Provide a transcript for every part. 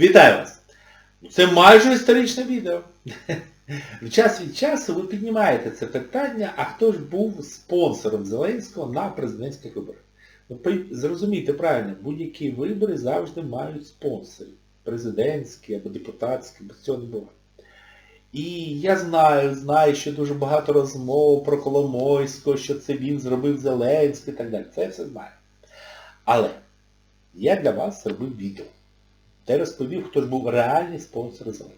Вітаю вас! Це майже історичне відео. В час від часу ви піднімаєте це питання, а хто ж був спонсором Зеленського на президентських виборах. Ну, зрозумійте правильно, будь-які вибори завжди мають спонсорів. Президентські або депутатські, без цього не буває. І я знаю, знаю, що дуже багато розмов про Коломойського, що це він зробив Зеленський і так далі. Це я все знаю. Але я для вас зробив відео, де розповів, хто ж був реальний спонсор Зеленського.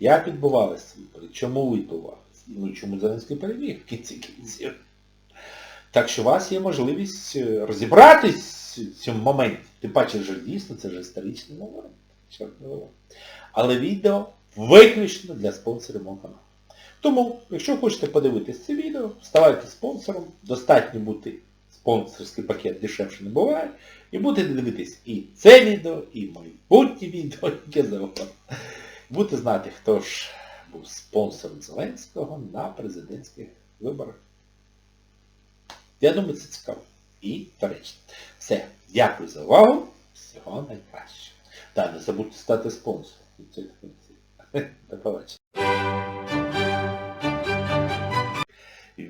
Як відбувалися вибори, чому відбувалися, ну і чому Зеленський переміг в кінці кінців. Так що у вас є можливість е, розібратись в цьому моменті. Тим паче, що дійсно це ж історичний момент. Але відео виключно для спонсорів мого каналу. Тому, якщо хочете подивитись це відео, ставайте спонсором, достатньо бути спонсорський пакет дешевше не буває, і будете дивитись і це відео, і майбутнє відео, яке завгодно. Будете знати, хто ж був спонсором Зеленського на президентських виборах. Я думаю, це цікаво. І доречно. Все. Дякую за увагу. Всього найкращого. Та не забудьте стати спонсором. До побачення.